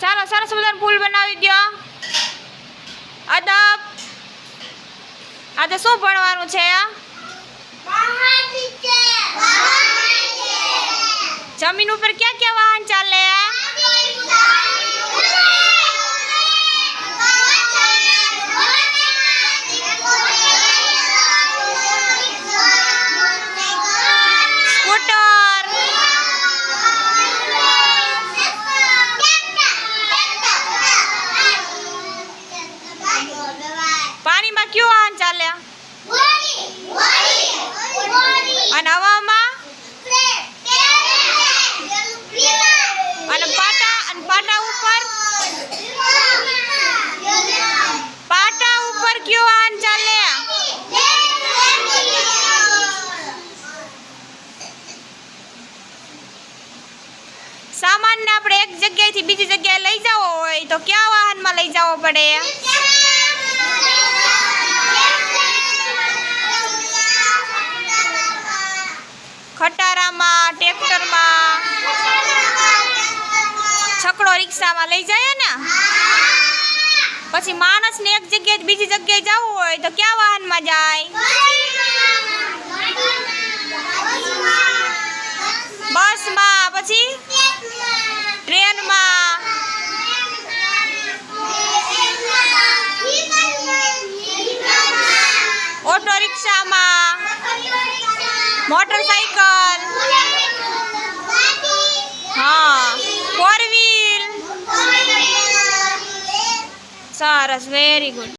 ચાલો સરસ મજાનું ફૂલ બનાવી દો. અદબ. આજે શું ભણવાનું છે. જમીન ઉપર ક્યાં ક્યાં વાહન ચાલે? પાણીમાં કયું વાહન ચાલ્યા? અને હવામાં? અને પાટા અને પાટા ઉપર? પાટા ઉપર કયું વાહન ચાલે સામાનને આપણે એક જગ્યાએથી બીજી જગ્યાએ લઈ જવો હોય તો કયા વાહનમાં લઈ જવો પડે? રિક્ષામાં લઈ જાય ને? પછી માણસને એક જગ્યાએ બીજી જગ્યાએ જવું હોય તો ક્યાં વાહનમાં જાય? બસમાં પછી? ટ્રેનમાં. ઓટો રિક્ષામાં. Motorcycle Paras, very good.